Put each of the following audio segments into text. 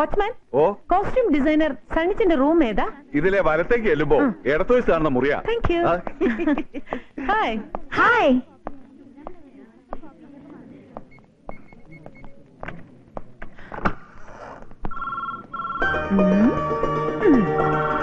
Watchman ഓ. Costume designer സണ്ണിച്ചിന്റെ room ഏതാ? ഇതിലെ വലത്തേക്ക് ചെല്ലുമ്പോ ഇടത്തുവശത്ത് കാണുന്ന മുറിയാ. താങ്ക് യു ആ, ഹായ് ഹായ് ഓ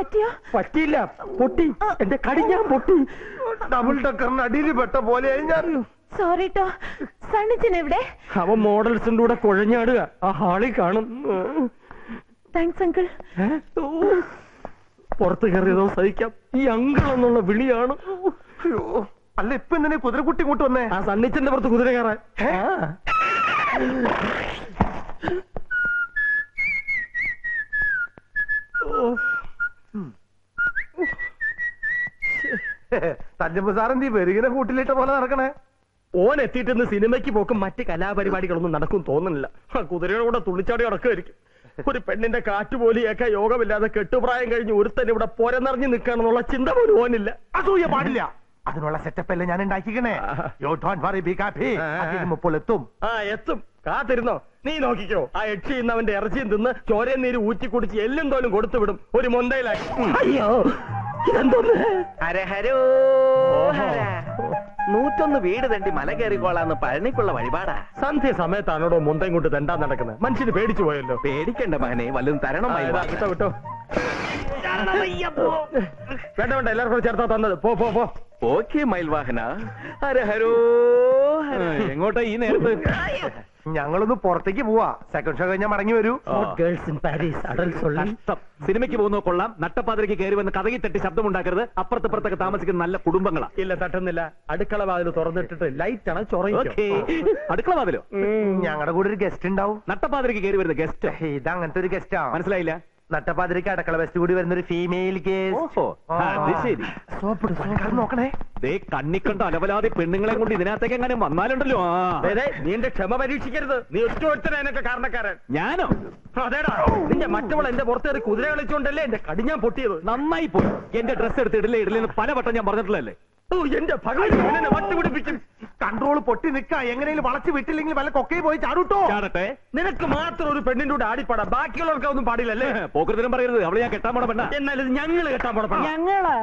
പറ്റിയോ? പറ്റിയില്ല. പൊട്ടി. എന്റെ കടിഞ്ഞാൻ പൊട്ടി. ഡബിൾ ടക്കറിന് അടിയിൽ പെട്ട പോലെ ഞാൻ. സോറി ട്ടോ. സണ്ണിച്ചൻ എവിടെ? അവൻ മോഡൽസിന്റെ കൂടെ കുഴഞ്ഞാടുക. ആ ഹാളിൽ കാണും. Thanks uncle? ഓ. പുറത്ത് കയറിയതോ സഹിക്കാം. ഈ അങ്കിൾ എന്നുള്ള വിളിയാണ് അല്ല ഇപ്പൊ എന്തിനാ കുതിരക്കുട്ടി ഇങ്ങോട്ട് വന്നേ? ആ സണ്ണിച്ചന്റെ പുറത്ത് കുതിര കയറാൻ. ആ. തഞ്ചമ്പ് സാറെന്തീ വെറുകിനെ കൂട്ടിലിട്ട പോലെ നടക്കണേ? ഓൻ എത്തിയിട്ടിന്ന് സിനിമയ്ക്ക് പോക്കും മറ്റ് കലാപരിപാടികളൊന്നും നടക്കും തോന്നുന്നില്ല. കുതിരയുടെ കൂടെ തുള്ളിച്ചാടി നടക്കുമായിരിക്കും. ഒരു പെണ്ണിന്റെ കാറ്റ് പോലെയൊക്കെ യോഗമില്ലാതെ കെട്ടുപ്രായം കഴിഞ്ഞ് ഒരുത്തൻ ഇവിടെ പോരെന്നറിഞ്ഞ് നിൽക്കണമെന്നുള്ള ചിന്ത പോലും ഓനില്ല. അസൂയ പാടില്ല. അതിനുള്ള സെറ്റപ്പ് അല്ലേ ഞാൻ ഉണ്ടാക്കിക്കണേ? യോ ഡോണ്ട് വറി ബി കാപ്പി ഇപ്പോൾ എത്തും. ആ എത്തും. കാത്തിരുന്നോ? നീ നോക്കിക്കോ. ആ യക്ഷി ഇന്ന് അവന്റെ ഇറച്ചിയും തിന്ന് ചോരയും നീര് ഊറ്റി കുടിച്ച് എല്ലും തോലും കൊടുത്തു വിടും ഒരു മൊന്തയിലായി. അയ്യോ. ഹരഹരോ ഹര. നൂറ്റൊന്ന് വീട് തണ്ടി മല കയറിക്കോളാന്ന് പഴനിക്കുള്ള വഴിപാടാ. സന്ധ്യ സമയത്താണോടോ മൊന്തയും കൊണ്ട് തെണ്ടാൻ നടക്കുന്നത് മനുഷ്യന് പേടിച്ചു പോയല്ലോ. പേടിക്കണ്ട മകനെ വല്ലതും തരണം വിട്ടോ വിട്ടോ. വേണ്ട വേണ്ട എല്ലാവർക്കും കൂടെ ചേർത്താ തന്നത്. പോ പോ പോ. ഓക്കെ മയിൽവാഹന ഹരഹരോ ഹര. എങ്ങോട്ടാ ഈ നേരത്ത്? ഞങ്ങളൊന്ന് പുറത്തേക്ക് പോവാ. സെക്കൻഡ് ഷോ കഴിഞ്ഞാൽ മടങ്ങി വരൂ. ഗേൾസ് ഇൻ പാരീസ് സിനിമയ്ക്ക് പോകുന്ന കൊള്ളാം നട്ടപ്പാതിരക്ക് കയറി വന്ന് കഥകി തട്ടി ശബ്ദമുണ്ടാക്കരുത്. അപ്പുറത്തപ്പുറത്തൊക്കെ താമസിക്കുന്ന നല്ല കുടുംബങ്ങളാ. ഇല്ല തട്ടുന്നില്ല. അടുക്കള വാതിൽ തുറന്നിട്ടിട്ട് ലൈറ്റ് ആണ് ഓക്കേ. അടുക്കള വാതിലോ? ഞങ്ങളുടെ കൂടെ ഒരു ഗസ്റ്റ് ഉണ്ടാവും. നട്ടപ്പാതിരക്ക് കയറി വരുന്ന ഗസ്റ്റ് ഇത് അങ്ങനത്തെ ഒരു ഗസ്റ്റാ മനസ്സിലായില്ല? നട്ടപ്പാതിരിക്ക് അടക്കള വെച്ച് കൂടി വരുന്ന ഒരു ഫീമെയിൽ ഓഹോ അത് ശരി. ഗസ്റ്റ് നോക്കണേ. ദേ കണ്ണിക്കണ്ട അലവലാതെ പെണ്ണുങ്ങളെ കൊണ്ട് ഇതിനകത്തേക്ക് എങ്ങനെ വന്നാലുണ്ടല്ലോ. നിന്റെ നീ എന്റെ ക്ഷമ പരീക്ഷിക്കരുത്. നീ ഒറ്റ ഒരുത്തനൊക്കെ കാരണക്കാരൻ. ഞാനോ? അതേടാ. നിന്റെ മറ്റവൾ എന്റെ പുറത്തേറി കുതിര കളിച്ചുകൊണ്ടല്ലേ എന്റെ കടിഞ്ഞാൻ പൊട്ടിയത്? നന്നായി പോയി. എന്റെ ഡ്രസ് എടുത്ത് ഇടലേ ഇടലെന്ന് പല വട്ടം ഞാൻ പറഞ്ഞിട്ടുള്ളല്ലേ ഓ എന്റെ ഭഗവാൻ എന്നെ വട്ടുപിടിപ്പിക്കും കൺട്രോൾ പൊട്ടി നിക്ക. എങ്ങനെയും വളച്ചു വിട്ടില്ലെങ്കിൽ വല്ല കൊക്കയിൽ പോയി ചാടൂട്ടോ? ചാടട്ടെ. നിനക്ക് മാത്രം ഒരു പെണ്ണിന്റെ കൂടെ ആടിപ്പാടാ. ബാക്കിയുള്ളവർക്ക് ഒന്നും പാടില്ലല്ലേ പോക്കൃതരം പറയരുത്. അവളെ ഞാൻ കെട്ടാൻ പോണ പെണ്ണ. എന്നാൽ ഇത് ഞങ്ങൾ പോണ പോണ ഞങ്ങളാ?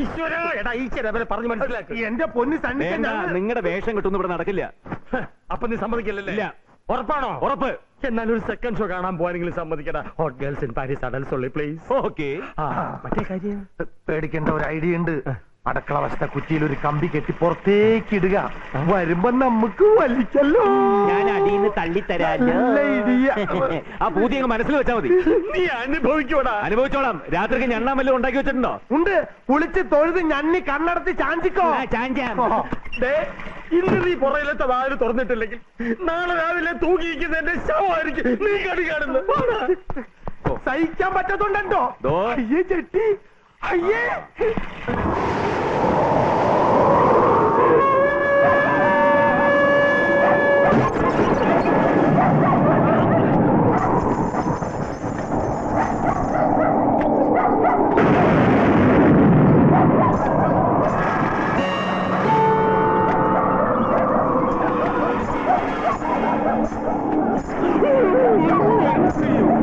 ഈശ്വര എടാ ഈശ്വര അവരെ പറഞ്ഞു മനസ്സിലാക്കി. എന്റെ പൊന്നു സണ്ണി നിങ്ങളുടെ വേഷം കിട്ടുന്ന ഇവിടെ നടക്കില്ല. അപ്പൊ നീ സമ്മതിക്കില്ലല്ലേ? ഇല്ല. ഉറപ്പാണോ? ഉറപ്പ്. എന്നാലും ഒരു സെക്കൻഡ് ഷോ കാണാൻ പോവാനെങ്കിലും സമ്മതിക്കടാ. Hot girls in Paris adults only please okay. മറ്റേ കാര്യം? പേടിക്കേണ്ട ഒരു ഐഡിയ ഉണ്ട്. അടക്കള വശത്തെ കുറ്റിയിൽ ഒരു കമ്പി കെട്ടി പുറത്തേക്ക് ഇടുക. വരുമ്പോ നമുക്ക് വലിച്ചല്ലോ. ഞാൻ അടിയിന്ന് തള്ളിത്തരാല്ലോ നല്ല idea. ആ പൂതി അങ്ങ് മനസ്സിൽ വെച്ചാ മതി. നീ അനുഭവിക്കൂടാ അനുഭവിച്ചോളാം. രാത്രിക്ക് ഞണ്ണാൻ വല്ലതും ഉണ്ടാക്കി വെച്ചിട്ടുണ്ടോ? ഉണ്ട്. കുളിച്ച് തൊഴുത് ഞണ്ണി കണ്ണടത്തി ചാഞ്ചിക്കോ. ആ, ചാഞ്ചാം. ദേ, ഇന്ന് നീ പുറയിലത്തെ വാതിൽ തുറന്നിട്ടില്ലെങ്കിൽ നാളെ രാവിലെ തൂങ്ങിയിരിക്കുന്ന എന്റെ ശവമായിരിക്കും. നീ കടി കാണുന്നത്. സഹിക്കാൻ പറ്റത്തുണ്ടോ ദോ. അയ്യേ ചെട്ടി. അയ്യേ നീ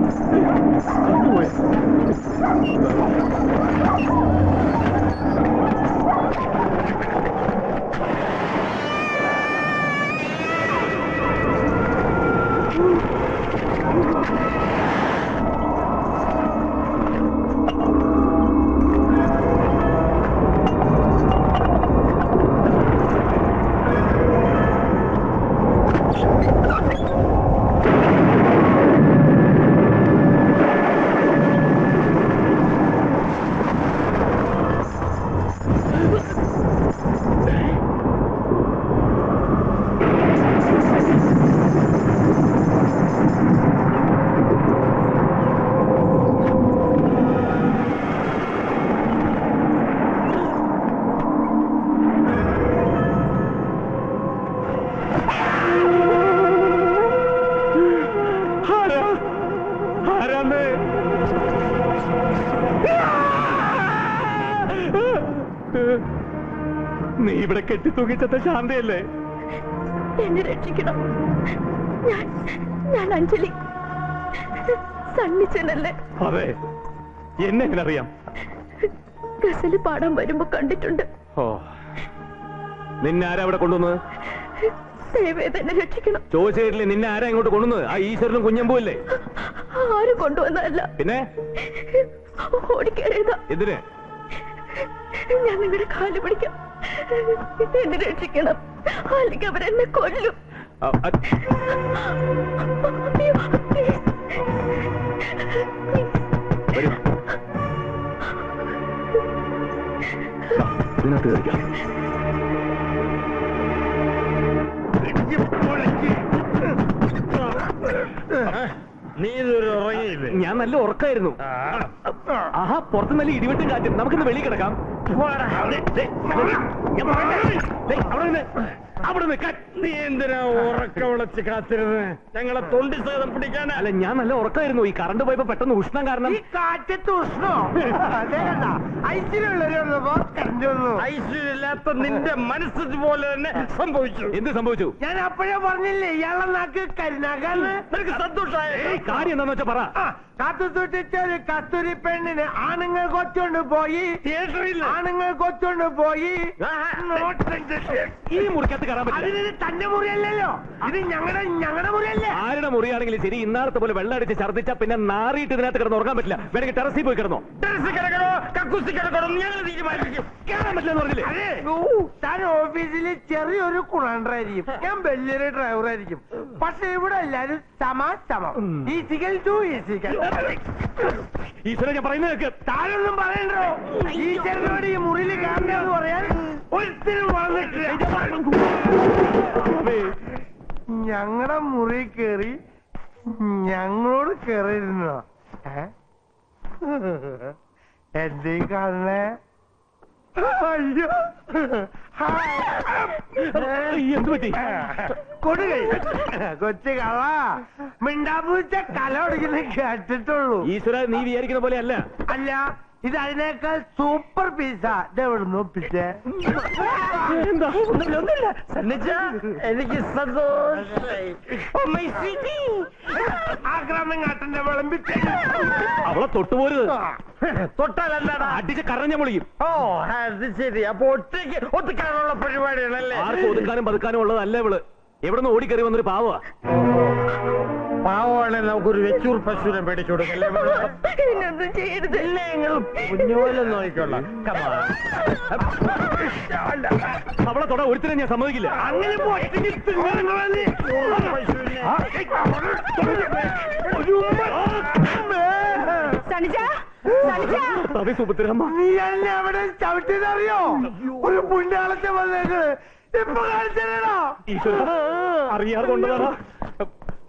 Let's do it. കെട്ടി ശാന്തയല്ലേ? എന്നെ രക്ഷിക്കണം. ഞാൻ ഞാൻ അഞ്ജലി. സണ്ണിച്ചനല്ലേ? അതെ. എന്നെ അറിയാം ഗസൽ പാടാൻ വരുമ്പോ കണ്ടിട്ടുണ്ട്. ഓ. നിന്നെ ആരാ അവിടെ കൊണ്ടുവന്നത്? എന്നെ രക്ഷിക്കണം. ചോദിച്ചിട്ടില്ലേ നിന്നെ ആരാ ഇങ്ങോട്ട് കൊണ്ടുവന്നത്? ആ ഈശ്വരനും കുഞ്ഞമ്പൂല്ലേ ആരും കൊണ്ടുവന്നതല്ല. പിന്നെ? ഓടിക്കരുതാ എന്തിന്? ഞാൻ നിങ്ങളുടെ കാൽ പിടിക്കാം. എന്നെ രക്ഷിക്കണം. അല്ലെങ്കിൽ അവരെന്നെ കൊല്ലും. ഇതിനകത്ത് കയറിക്കാം. നീ ഇതൊരു ഉറങ്ങിയില്ലേ? ഞാൻ നല്ല ഉറക്കായിരുന്നു. ആഹാ പുറത്ത് നല്ല ഇടിവെട്ടും കാറ്റും. നമുക്കിന്ന് വെളിയിൽ കിടക്കാം. കാത്തിരുന്ന്? ഞങ്ങളെ തൊണ്ടി സേതം പിടിക്കാൻ അല്ല ഞാൻ നല്ല ഉറക്കായിരുന്നു ഈ കറണ്ട് പോയപ്പോ പെട്ടെന്ന് ഉഷ്ണം കാരണം ഈ കാറ്റത്ത് ഉഷ്ണോ? കറണ്ട് വന്നു ഐശ്വര്യമില്ലാത്ത നിന്റെ മനസ്സ് പോലെ തന്നെ സംഭവിച്ചു. എന്ത് സംഭവിച്ചു? ഞാൻ അപ്പോഴേ പറഞ്ഞില്ലേ ഇയാളെ നാക്ക് കരിനാക്കാന്ന്. നിനക്ക് സന്തോഷമായ? കാര്യം എന്താന്ന് വെച്ചാ പറ. ആ, കാത്തു സൂക്ഷിച്ച ഒരു കസ്തൂരി പെണ്ണിന് ആണുങ്ങൾ കൊച്ചുകൊണ്ട് പോയി. തിയേറ്ററിൽ. ആണുങ്ങൾ കൊച്ചുകൊണ്ട് പോയി. ഈ മുറിക്കകത്ത് കയറാൻ പറ്റില്ല. അതിന് തന്റെ മുറിയല്ലല്ലോ. ഇത് ഞങ്ങളുടെ ഞങ്ങളുടെ മുറിയല്ലേ? ആരുടെ മുറിയാണെങ്കിലും ശരി ഇന്നാളത്തെ പോലെ വെള്ളം അടിച്ച് ഛർദ്ദിച്ചാ പിന്നെ നാറിയിട്ട് ഇതിനകത്ത് കിടന്ന് ഉറങ്ങാൻ പറ്റില്ല. വേണമെങ്കിൽ ടെറസിൽ പോയി കിടന്നോ? ടെറസിൽ കിടക്കണോ? കക്കൂസി കിടക്കണോ? ഞങ്ങൾ തീരുമാനിക്കും കയറാൻ പറ്റില്ല എന്ന് പറഞ്ഞില്ലേ? അതെ. താൻ ഓഫീസിൽ ചെറിയൊരു കുണാണ്ടറായിരിക്കും ഞാൻ വലിയൊരു ഡ്രൈവർ ആയിരിക്കും പക്ഷെ ഇവിടെ എല്ലാരും സമ സമം. ഈസിക്കൽ ടു ഈസിക്കൽ ഈശ്വരൻ ഞാൻ പറയുന്നത് കേക്ക്. താനൊന്നും പറയണ്ടോ ഈശ്വരനോട് ഈ മുറിയിൽ കാണണമെന്ന് പറയാൻ ഒരിക്കലും ഞങ്ങളുടെ മുറി കയറി ഞങ്ങളോട് കയറിയിരുന്നോ ഏ? എന്തേ കാണണേ അയ്യോ. എന്ത് പറ്റി? കൊടുകൈ കൊച്ചു കള മിണ്ടാപ്പൂച്ച കല ഒടിക്കുന്ന കേട്ടിട്ടുള്ളൂ. ഈശ്വര നീ വിചാരിക്കുന്ന പോലെ അല്ല. അല്ല. ഇത് അതിനേക്കാൾ സൂപ്പർ പീസാ ഇതെവിടുന്ന് എന്താ? ഒന്നുമില്ല. സന്നിച്ച എനിക്ക് സന്തോഷായി. കാട്ടന്റെ വിളമ്പിച്ച് അവളെ തൊട്ടുപോരുത് തൊട്ടാൽ എന്താടാ അടിച്ച് കറഞ്ഞ മുളിയും. ഓ അത് ശരി. അപ്പൊ ഒറ്റയ്ക്ക് ഒത്തുക്കാനുള്ള പരിപാടികളല്ലേ? ആർക്കും ഒതുക്കാനും പതുക്കാനും ഉള്ളതല്ല ഇവൾ? എവിടെ നിന്ന് ഓടിക്കറി വന്നൊരു പാവ പാവമാണെങ്കിൽ നമുക്കൊരു വെച്ചൂർ പശുവിനെ മേടിച്ചു കൊടുക്കല്ലേ ചെയ്യരുത്. കുഞ്ഞുപോലെ നോക്കിക്കൊള്ളാം. അവളെ തൊട ഒരുത്തിനെ ഞാൻ സമ്മതിക്കില്ല. അങ്ങനെ. പശുവിനെ. ആ, ഒരു ഉമ്മ. അമ്മേ. സണിജ സണിജ തവി സുഭദ്രമ്മ. നീ എന്നെ അവിടെ ചവിട്ടിയതറിയോ? ഒരു പുണ്യാളത്തെ വന്നേക്ക്. ഇപ്പൊ ഈശ്വര. അറിയാതെ കൊണ്ടതാ.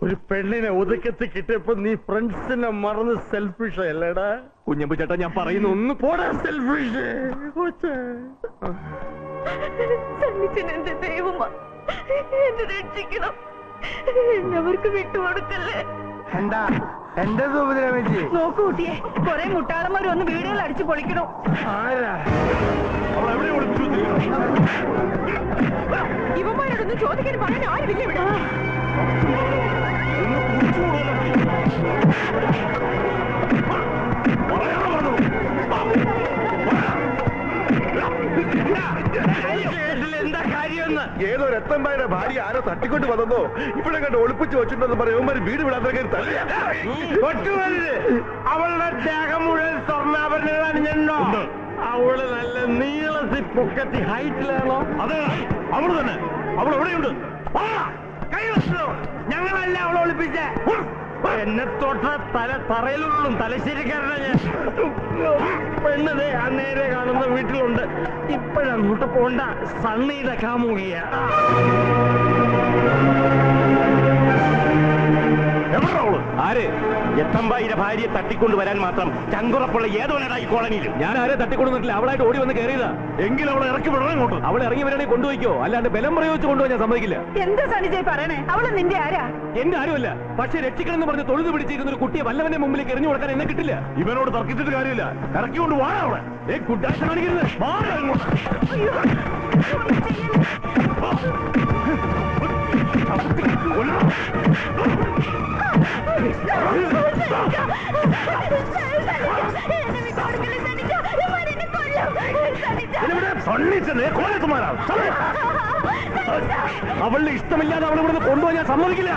ഒരു പെണ്ണിനെ ഒതുക്കത്തി കിട്ടിയപ്പോ നീ ഫ്രണ്ട്സിനെ മറന്ന് സെൽഫിഷ് അല്ലേടാ. കുഞ്ഞമ്പു ചേട്ടാ ഞാൻ പറയുന്നു. ഒന്ന് പോടാ സെൽഫിഷ് സണ്ണിച്ചൻ എന്റെ ദൈവമാ എന്നെ രക്ഷിക്കണം. എന്നെ അവർക്ക് വിട്ടുകൊടുക്കല്ലേ? എന്താ? എന്റെ സുഭദ്രമേച്ചി നോക്കൂ കുട്ടിയെ കൊറേ മുട്ടാളന്മാർ ഒന്ന് വീടുകൾ അടിച്ചു പൊളിക്കണോ. ഇവന്മാരോടൊന്നും ചോദിക്കാൻ പറയാൻ ആരുമില്ല ഇവിടെ. ഏതോ രത്തമ്പായുടെ ഭാര്യ ആരോ തട്ടിക്കൊണ്ട് വന്നോ ഇവിടെ കണ്ട് ഒളിപ്പിച്ച് വെച്ചിട്ടുണ്ടെന്ന് പറയുമ്പോൾ വീട് വിടാത്ത അവളുടെ ദേഹം മുഴുവൻ സ്വർണാഭരണങ്ങൾ അണിഞ്ഞോ അവൾ നല്ല നീളത്തിൽ പൊക്കത്തി ഹൈറ്റിലാണോ? അതെ അവൾ തന്നെ. അവൾ എവിടെയുണ്ട്? ഞങ്ങളല്ല അവളെ ഒളിപ്പിച്ച. എന്നെ തൊട്ട തല തറയിലുള്ളും തലശ്ശേരിക്കാരനാ ഞാൻ. പെണ്ണതേ ആ നേരെ കാണുന്ന വീട്ടിലുണ്ട്. ഇപ്പോഴങ്ങോട്ട് പോണ്ട സണ്ണിയുടെ കാമുകിയ. ആര്? എത്തമ്പായിരെ ഭാര്യയെ തട്ടിക്കൊണ്ട് വരാൻ മാത്രം ചങ്കുറപ്പുള്ള ഏതോനടാ ഈ കോളനിയിൽ? ഞാൻ ആരെ തട്ടിക്കൊണ്ടുവന്നിട്ടില്ല. അവളായിട്ട് ഓടി വന്ന് കയറിയതാ എങ്കിലും അവളെ ഇറക്കി വിടണം ഇങ്ങോട്ട് അവൾ ഇറങ്ങി വരണേ കൊണ്ടുപോയിക്കോ. അല്ലാണ്ട് ബലം പ്രയോഗിച്ച് കൊണ്ടുപോയി ഞാൻ സമ്മതിക്കില്ല. എന്താ സണിജയ് പറയണേ? അവൾ നിന്റെ ആരാ? എന്റെ ആരുമല്ല. പക്ഷെ രക്ഷിക്കണം എന്ന് പറഞ്ഞ് തൊഴുതു പിടിച്ചിരുന്ന ഒരു കുട്ടിയെ വല്ലവന്റെ മുമ്പിലേക്ക് എറിഞ്ഞു കൊടുക്കാൻ എന്നെ കിട്ടില്ല. ഇവനോട് തർക്കിച്ചിട്ട് കാര്യമില്ല. ഇറക്കിക്കൊണ്ട് വാ അവളെ. ഏ കുട്ടാശ കാണിക്കരുത്. അവളുടെ ഇഷ്ടമില്ലാതെ അവൾ ഇവിടുന്ന് കൊണ്ടുപോയി ഞാൻ സമ്മതിക്കില്ല.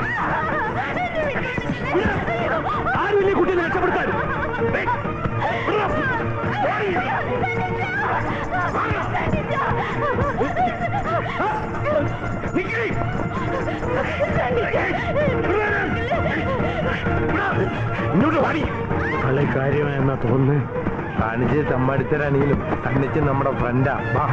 ആരുമില്ല കുട്ടിയെ രക്ഷപ്പെടുത്താൻ? ഇങ്ങോട്ട് വാടി കളി കാര്യമായെന്നാ തോന്നുന്നു കാണിച്ച് തമ്മാടിത്തരാണെങ്കിലും കണ്ണിച്ച് നമ്മുടെ ഫ്രണ്ടാ വാ.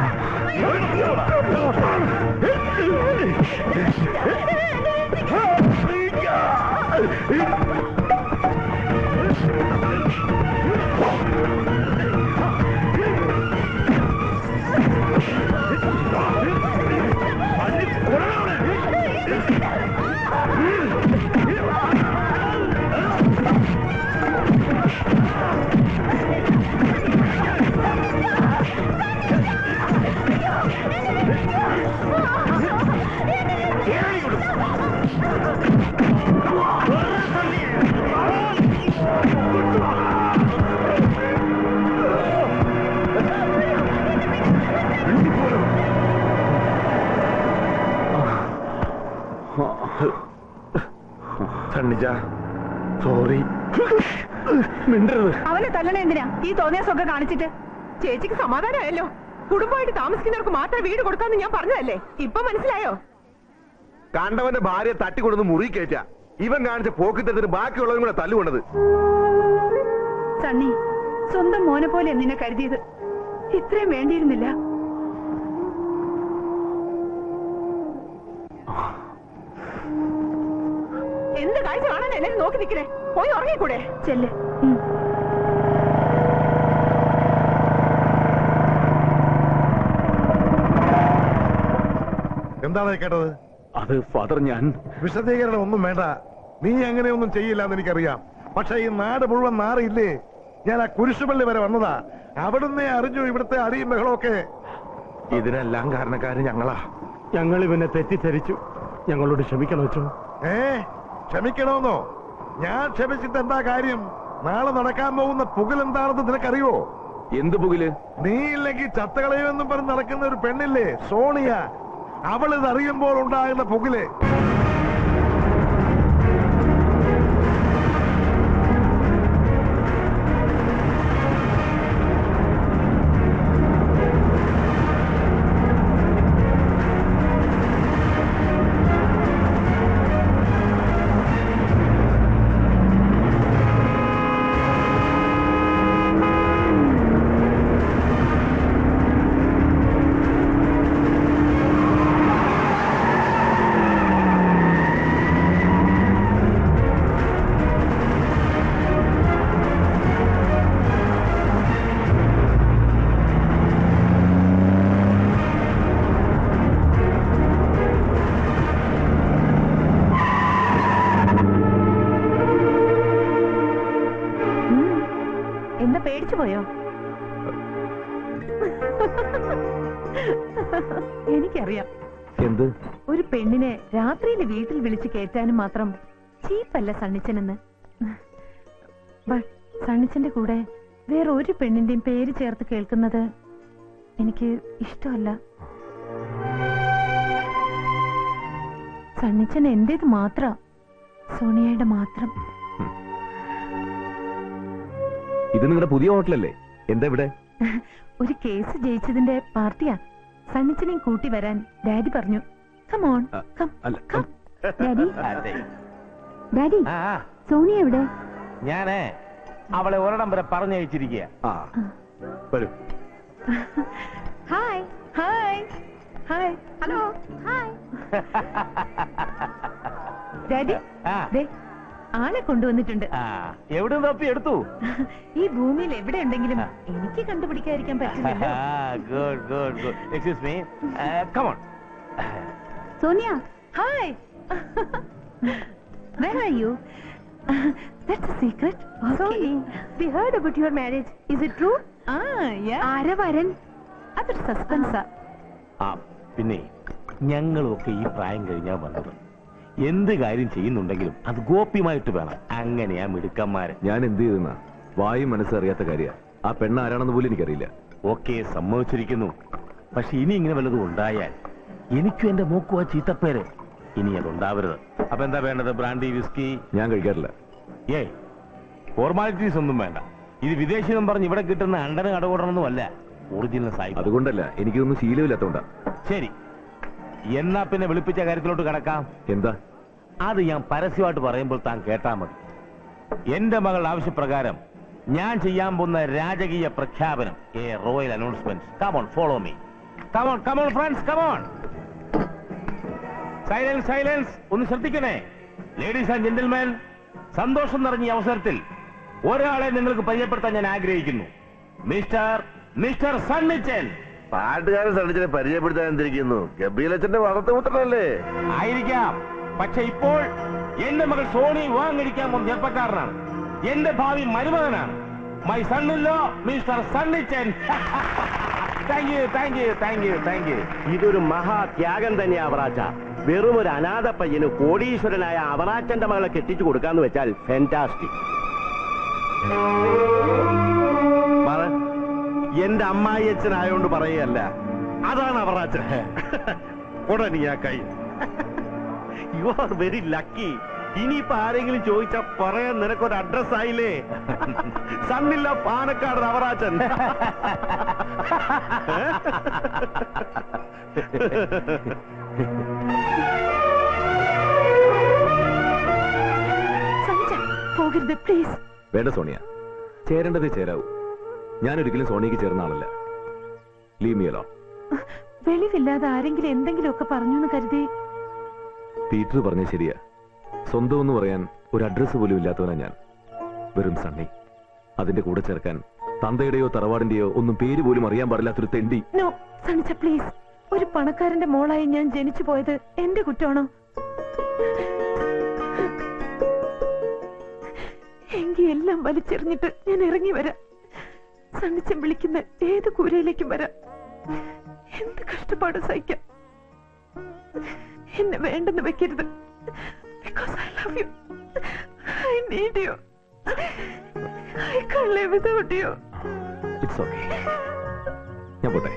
സോറി മിണ്ടരുത്. അവനെ തല്ലണ എന്തിനാ? ഈ തോന്നിയാസൊക്കെ കാണിച്ചിട്ട്? ചേച്ചിക്ക് സമാധാനമായല്ലോ. കുടുംബമായിട്ട് താമസിക്കുന്നവർക്ക് മാത്രം വീട് കൊടുക്കാന്ന് ഞാൻ പറഞ്ഞതല്ലേ? ഇപ്പൊ മനസ്സിലായോ? കണ്ടവന്റെ ഭാര്യ തട്ടിക്കൊണ്ടു മുറി കയറ്റ. ഇവൻ കാണിച്ച പോക്കിത്തരത്തിന് ബാക്കിയുള്ളവരും കൂടെ തല്ലുകൊണ്ടത്. സണ്ണി സ്വന്തം മോനെ പോലെ നിന്നെ കരുതിയത് ഇത്രയും വേണ്ടിയിരുന്നില്ല എന്ത് കാഴ്ച കാണാൻ എല്ലാരും നോക്കി നിൽക്കണേ പോയി ഉറങ്ങിക്കൂടെ? ചെല്ല്. എന്താണ് കേട്ടത്? അത് ഫാദർ ഞാൻ. വിശദീകരണം ഒന്നും വേണ്ട. നീ അങ്ങനെയൊന്നും ചെയ്യില്ല എന്ന് എനിക്കറിയാം. പക്ഷെ ഈ നാട് മുഴുവൻ നാറിയില്ലേ? ഞാൻ ആ കുരിശുപള്ളി വരെ വന്നതാ. അവിടുന്ന് അറിഞ്ഞു ഇവിടുത്തെ അടിയും ബഹളമൊക്കെ. ഇതിനെല്ലാം കാരണക്കാര് ഞങ്ങളാ. ഞങ്ങൾ ഇവനെ തെറ്റിദ്ധരിച്ചു. ഞങ്ങളോട് ക്ഷമിക്കണം വെച്ചോ ഏ? ക്ഷമിക്കണമെന്നോ ഞാൻ ക്ഷമിച്ചിട്ട് എന്താ കാര്യം? നാളെ നടക്കാൻ പോകുന്ന പുകൽ എന്താണെന്ന് നിനക്കറിയോ എന്ത് പുകിൽ? നീ ഇല്ലെങ്കിൽ ചത്തകളയുമെന്നും പറഞ്ഞ് നടക്കുന്ന ഒരു പെണ്ണില്ലേ സോണിയ. അവൾ ഇത് അറിയുമ്പോൾ ഉണ്ടാകുന്ന പുകിൽ. എന്ത് ഒരു പെണ്ണിനെ രാത്രിയിൽ വീട്ടിൽ വിളിച്ച് കയറ്റാനും മാത്രം ചീപ്പല്ല സണ്ണിച്ചനെന്ന്. സണ്ണിച്ചന്റെ കൂടെ വേറെ ഒരു പെണ്ണിന്റെയും പേര് ചേർത്ത് കേൾക്കുന്നത് എനിക്ക് ഇഷ്ടമല്ല. സണ്ണിച്ചൻ എന്റേത് മാത്ര സോണിയയുടെ മാത്രം. ഇത് നിങ്ങളുടെ പുതിയ ഹോട്ടലല്ലേ? എന്താ ഇവിടെ? ഒരു കേസ് ജയിച്ചതിന്റെ പാർട്ടിയാ. സണ്ണിച്ചനെയും കൂട്ടി വരാൻ ഡാഡി പറഞ്ഞു. കമോൺ ആ, കം അല്ല കം ഡാഡി. ഡാഡി സോണി എവിടെ? ഞാനേ അവളെ ഒരിടം വരെ പറഞ്ഞയച്ചിരിക്കുക ആ വരൂ. Hi hi hi hello hi daddy ദേ ആളെ കൊണ്ടുവന്നിട്ടുണ്ട് ആ എവിടെ തപ്പി എടുത്തു ഈ ഭൂമിയിൽ എവിടെ ഉണ്ടെങ്കിലും എനിക്ക് കണ്ടുപിടിക്കാതിരിക്കാൻ പറ്റില്ല good good good excuse me come on Sonia hi Where are you? That's a secret. Okay. we heard about your marriage. Is it true? Ah, yeah. ആരാ വരൻ അതൊരു സസ്പെൻസാ ആ പിന്നെ ഞങ്ങളൊക്കെ ഈ പ്രായം കഴിഞ്ഞാ വന്നത് എന്ത് കാര്യം ചെയ്യുന്നുണ്ടെങ്കിലും അത് ഗോപ്യമായിട്ട് വേണം. അങ്ങനെയാ മിടുക്കന്മാര്. ഞാൻ എന്ത് ചെയ്തെന്ന? വായും മനസ്സറിയാത്ത കാര്യ. ആ പെണ്ണ് ആരാണെന്ന് പോലും എനിക്കറിയില്ല. ഓക്കെ സമ്മതിച്ചിരിക്കുന്നു. പക്ഷെ ഇനി ഇങ്ങനെ വല്ലതും ഉണ്ടായാൽ എനിക്കും എന്റെ മോക്കും ആ ചീത്തപ്പേര് ഇനി അതുണ്ടാവരുത്. അപ്പൊ എന്താ വേണ്ടത്? Brandy whisky? ഞാൻ കഴിക്കാറില്ല. ഏയ് ഫോർമാലിറ്റീസ് ഒന്നും വേണ്ട. ഇത് വിദേശീയം പറഞ്ഞ് ഇവിടെ കിട്ടുന്ന അണ്ടന് കടകൂടണമെന്നും അല്ല ഒറിജിനൽ സായി അതുകൊണ്ടല്ല എനിക്കൊന്നും ശീലമില്ലാത്തോണ്ടാ. ശരി. എന്നാ പിന്നെ വിളിപ്പിച്ച കാര്യത്തിലോട്ട് കിടക്കാം. എന്താ? അത് ഞാൻ പരസ്യമായിട്ട് പറയുമ്പോൾ താൻ കേട്ടാ മതി. എന്റെ മകൾ ആവശ്യപ്രകാരം ഞാൻ ചെയ്യാൻ പോകുന്ന രാജകീയ പ്രഖ്യാപനം a royal announcement. Come on follow me come on come on friends come on silence silence ഒന്ന് ശ്രദ്ധിക്കണേ. ലേഡീസ് ആൻഡ് ജെന്റിൽമാൻ സന്തോഷം നിറഞ്ഞ ഈ അവസരത്തിൽ ഒരാളെ നിങ്ങൾക്ക് പരിചയപ്പെടുത്താൻ ഞാൻ ആഗ്രഹിക്കുന്നു. Mister mister Sunnichan. പാട്ടുകാരൻ സണ്ണിച്ചനെ പരിചയപ്പെടുത്താൻ എന്തിരിക്കുന്നു? ഗബീലച്ചന്റെ വളർത്തുപുത്രനല്ലേ? ആയിരിക്കാം. പക്ഷെ ഇപ്പോൾ എന്റെ മകൾ സോണി വിവാഹം കഴിക്കാൻ പോകുന്ന ചെറുപ്പക്കാരനാണ്. എന്റെ ഭാവി മരുമകനാണ്. My സണ്ണില്ലോ mister Sunnichan thank you thank you thank you thank you ഇതൊരു മഹാത്യാഗം തന്നെയാ അവറാച്ച. വെറും ഒരു അനാഥ പയ്യന് കോടീശ്വരനായ അവറാച്ചന്റെ മകളെ കെട്ടിച്ചു കൊടുക്കാന്ന് വെച്ചാൽ ഫെന്റാസ്റ്റിക് എന്റെ അമ്മായി അച്ഛനായോണ്ട് പറയുകയല്ല. അതാണ് അവറാച്ചൻ ഉടനെ ആ കൈ. യു ആർ വെരി ലക്കി ഇനിയിപ്പോ ആരെങ്കിലും ചോദിച്ചാ പറയാൻ നിനക്കൊരു അഡ്രസ് ആയില്ലേ? സണ്ണില്ല പാലക്കാട് പോകരുത് പ്ലീസ് വേണ്ട സോണിയ. ചേരേണ്ടത് ചേരാവൂ. ഞാൻ ഒരിക്കലും സോണിയക്ക് ചേർന്ന ആളല്ല. ലീമിയലോ വെളിവില്ലാതെ ആരെങ്കിലും എന്തെങ്കിലുമൊക്കെ പറഞ്ഞു എന്ന് കരുതി. പീറ്റർ പറഞ്ഞ ശരിയാ. സ്വന്തം എന്ന് പറയാൻ ഒരു അഡ്രസ്സ് പോലും ഇല്ലാത്തവനാ ഞാൻ. വെറും സണ്ണി. അതിന്റെ കൂടെ ചേർക്കാൻ തന്തയുടെയോ തറവാടിന്റെയോ ഒന്നും പേര് പോലും അറിയാൻ പാടില്ലാത്തൊരു തെണ്ടി. പ്ലീസ് ഒരു പണക്കാരന്റെ മോളായി ഞാൻ ജനിച്ചു പോയത് എന്റെ കുറ്റമാണോ? എങ്കിൽ എല്ലാം വലിച്ചെറിഞ്ഞിട്ട് ഞാൻ ഇറങ്ങി വരാം. സണ്ണിച്ചൻ വിളിക്കുന്ന ഏത് കൂരയിലേക്കും വരാം. എന്ത് കഷ്ടപ്പാട് സഹിക്കാം. എന്നെ വേണ്ടെന്ന് വെക്കരുത്. Because I love you I need you I can live without you it's okay ഞാൻ പോട്ടെ.